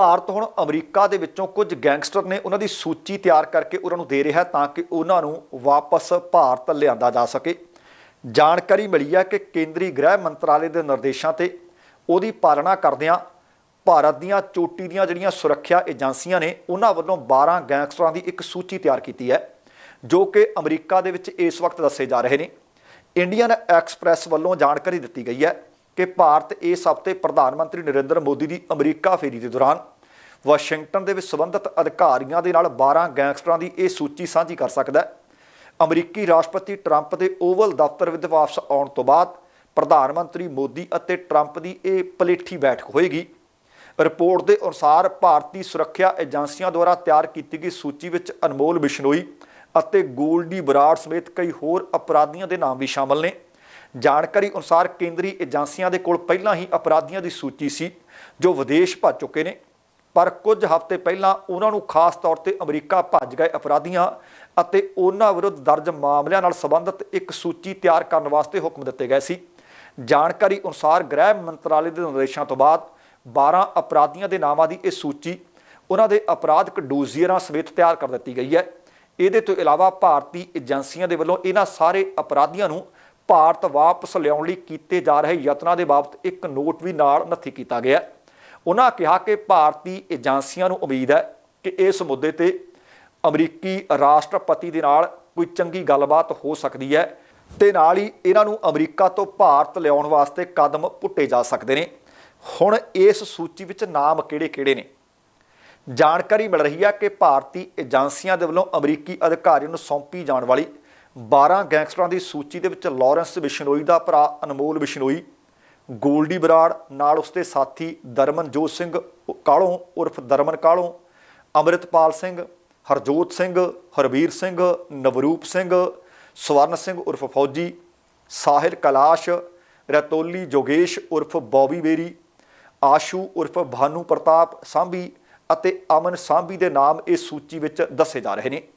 ਭਾਰਤ ਹੁਣ ਅਮਰੀਕਾ ਦੇ ਵਿੱਚੋਂ ਕੁਝ ਗੈਂਗਸਟਰ ਨੇ ਉਹਨਾਂ ਦੀ ਸੂਚੀ ਤਿਆਰ ਕਰਕੇ ਉਹਨਾਂ ਨੂੰ ਦੇ ਰਿਹਾ ਤਾਂ ਕਿ ਉਹਨਾਂ ਨੂੰ ਵਾਪਸ ਭਾਰਤ ਲਿਆਂਦਾ ਜਾ ਸਕੇ। ਜਾਣਕਾਰੀ ਮਿਲੀ ਹੈ ਕਿ ਕੇਂਦਰੀ ਗ੍ਰਹਿ ਮੰਤਰਾਲੇ ਦੇ ਨਿਰਦੇਸ਼ਾਂ ਤੇ ਉਹਦੀ ਪਾਲਣਾ ਕਰਦਿਆਂ ਭਾਰਤ ਦੀਆਂ ਚੋਟੀ ਦੀਆਂ ਜਿਹੜੀਆਂ ਸੁਰੱਖਿਆ ਏਜੰਸੀਆਂ ਨੇ ਉਹਨਾਂ ਵੱਲੋਂ 12 ਗੈਂਗਸਟਰਾਂ ਦੀ ਇੱਕ ਸੂਚੀ ਤਿਆਰ ਕੀਤੀ ਹੈ, ਜੋ ਕਿ ਅਮਰੀਕਾ ਦੇ ਵਿੱਚ ਇਸ ਵਕਤ ਦੱਸੇ ਜਾ ਰਹੇ ਨੇ। ਇੰਡੀਅਨ ਐਕਸਪ੍ਰੈਸ ਵੱਲੋਂ ਜਾਣਕਾਰੀ ਦਿੱਤੀ ਗਈ ਹੈ ਕਿ ਭਾਰਤ ਇਸ ਹਫ਼ਤੇ ਪ੍ਰਧਾਨ ਮੰਤਰੀ ਨਰਿੰਦਰ ਮੋਦੀ ਦੀ ਅਮਰੀਕਾ ਫੇਰੀ ਦੇ ਦੌਰਾਨ ਵਾਸ਼ਿੰਗਟਨ ਦੇ ਵਿੱਚ ਸਬੰਧਤ ਅਧਿਕਾਰੀਆਂ ਦੇ ਨਾਲ 12 ਗੈਂਗਸਟਰਾਂ ਦੀ ਇਹ ਸੂਚੀ ਸਾਂਝੀ ਕਰ ਸਕਦਾ ਹੈ। ਅਮਰੀਕੀ ਰਾਸ਼ਟਰਪਤੀ ਟਰੰਪ ਦੇ ਓਵਲ ਦਫ਼ਤਰ ਵਿੱਚ ਵਾਪਸ ਆਉਣ ਤੋਂ ਬਾਅਦ ਪ੍ਰਧਾਨ ਮੰਤਰੀ ਮੋਦੀ ਅਤੇ ਟਰੰਪ ਦੀ ਇਹ ਪਲੇਠੀ ਬੈਠਕ ਹੋਏਗੀ। ਰਿਪੋਰਟ ਦੇ ਅਨੁਸਾਰ ਭਾਰਤੀ ਸੁਰੱਖਿਆ ਏਜੰਸੀਆਂ ਦੁਆਰਾ ਤਿਆਰ ਕੀਤੀ ਗਈ ਸੂਚੀ ਵਿੱਚ ਅਨਮੋਲ ਬਿਸ਼ਨੋਈ ਅਤੇ ਗੋਲਡੀ ਬਰਾੜ ਸਮੇਤ ਕਈ ਹੋਰ ਅਪਰਾਧੀਆਂ ਦੇ ਨਾਮ ਵੀ ਸ਼ਾਮਲ ਨੇ। ਜਾਣਕਾਰੀ ਅਨੁਸਾਰ ਕੇਂਦਰੀ ਏਜੰਸੀਆਂ ਦੇ ਕੋਲ ਪਹਿਲਾਂ ਹੀ ਅਪਰਾਧੀਆਂ ਦੀ ਸੂਚੀ ਸੀ, ਜੋ ਵਿਦੇਸ਼ ਭੱਜ ਚੁੱਕੇ ਨੇ। ਪਰ ਕੁਝ ਹਫ਼ਤੇ ਪਹਿਲਾਂ ਉਹਨਾਂ ਨੂੰ ਖਾਸ ਤੌਰ ਤੇ ਅਮਰੀਕਾ ਭੱਜ ਗਏ ਅਪਰਾਧੀਆਂ ਅਤੇ ਉਹਨਾਂ ਵਿਰੁੱਧ ਦਰਜ ਮਾਮਲਿਆਂ ਨਾਲ ਸੰਬੰਧਿਤ ਇੱਕ ਸੂਚੀ ਤਿਆਰ ਕਰਨ ਵਾਸਤੇ ਹੁਕਮ ਦਿੱਤੇ ਗਏ ਸੀ। ਜਾਣਕਾਰੀ ਅਨੁਸਾਰ ਗ੍ਰਹਿ ਮੰਤਰਾਲੇ ਦੇ ਨਿਰਦੇਸ਼ਾਂ ਤੋਂ ਬਾਅਦ 12 ਅਪਰਾਧੀਆਂ ਦੇ ਨਾਮਾਂ ਦੀ ਇਹ ਸੂਚੀ ਉਹਨਾਂ ਦੇ ਅਪਰਾਧਕ ਡੋਜ਼ੀਅਰਾਂ ਸਮੇਤ ਤਿਆਰ ਕਰ ਦਿੱਤੀ ਗਈ ਹੈ। ਇਹਦੇ ਤੋਂ ਇਲਾਵਾ ਭਾਰਤੀ ਏਜੰਸੀਆਂ ਦੇ ਵੱਲੋਂ ਇਹਨਾਂ ਸਾਰੇ ਅਪਰਾਧੀਆਂ ਨੂੰ ਭਾਰਤ ਵਾਪਸ ਲਿਆਉਣ ਲਈ ਕੀਤੇ ਜਾ ਰਹੇ ਯਤਨਾਂ ਦੇ ਬਾਬਤ ਇੱਕ ਨੋਟ ਵੀ ਨਾਲ ਨੱਥੀ ਕੀਤਾ ਗਿਆ ਉਹਨਾਂ ਕਿਹਾ ਕਿ ਭਾਰਤੀ ਏਜੰਸੀਆਂ ਨੂੰ ਉਮੀਦ ਹੈ ਕਿ ਇਸ ਮੁੱਦੇ ਤੇ ਅਮਰੀਕੀ ਰਾਸ਼ਟਰਪਤੀ ਦੇ ਨਾਲ ਕੋਈ ਚੰਗੀ ਗੱਲਬਾਤ ਹੋ ਸਕਦੀ ਹੈ ਤੇ ਨਾਲ ਹੀ ਇਹਨਾਂ ਨੂੰ ਅਮਰੀਕਾ ਤੋਂ ਭਾਰਤ ਲਿਆਉਣ ਵਾਸਤੇ ਕਦਮ ਪੁੱਟੇ ਜਾ ਸਕਦੇ ਨੇ। ਹੁਣ ਇਸ ਸੂਚੀ ਵਿੱਚ ਨਾਮ ਕਿਹੜੇ-ਕਿਹੜੇ ਨੇ? ਜਾਣਕਾਰੀ ਮਿਲ ਰਹੀ ਹੈ ਕਿ ਭਾਰਤੀ ਏਜੰਸੀਆਂ ਦੇ ਵੱਲੋਂ ਅਮਰੀਕੀ ਅਧਿਕਾਰੀਆਂ ਨੂੰ ਸੌਂਪੀ ਜਾਣ ਵਾਲੀ 12 ਗੈਂਗਸਟਰਾਂ ਦੀ ਸੂਚੀ ਦੇ ਵਿੱਚ ਲਾਰੈਂਸ ਬਿਸ਼ਨੋਈ ਦਾ ਭਰਾ ਅਨਮੋਲ ਬਿਸ਼ਨੋਈ, ਗੋਲਡੀ ਬਰਾੜ, ਨਾਲ ਉਸਦੇ ਸਾਥੀ ਦਰਮਨਜੋਤ ਸਿੰਘ ਕਾਲੋਂ ਉਰਫ ਦਰਮਨ ਕਾਲੋਂ ਅੰਮ੍ਰਿਤਪਾਲ ਸਿੰਘ, ਹਰਜੋਤ ਸਿੰਘ ਹਰਬੀਰ ਸਿੰਘ, ਨਵਰੂਪ ਸਿੰਘ, ਸਵਰਨ ਸਿੰਘ ਉਰਫ ਫੌਜੀ, ਸਾਹਿਲ ਕਲਾਸ਼, ਰਤੋਲੀ ਜੋਗੇਸ਼ ਉਰਫ ਬੌਬੀ ਬੇਰੀ, ਆਸ਼ੂ ਉਰਫ ਭਾਨੂ ਪ੍ਰਤਾਪ ਸਾਂਭੀ ਅਤੇ ਅਮਨ ਸਾਂਭੀ ਦੇ ਨਾਮ ਇਸ ਸੂਚੀ ਵਿੱਚ ਦੱਸੇ ਜਾ ਰਹੇ ਨੇ।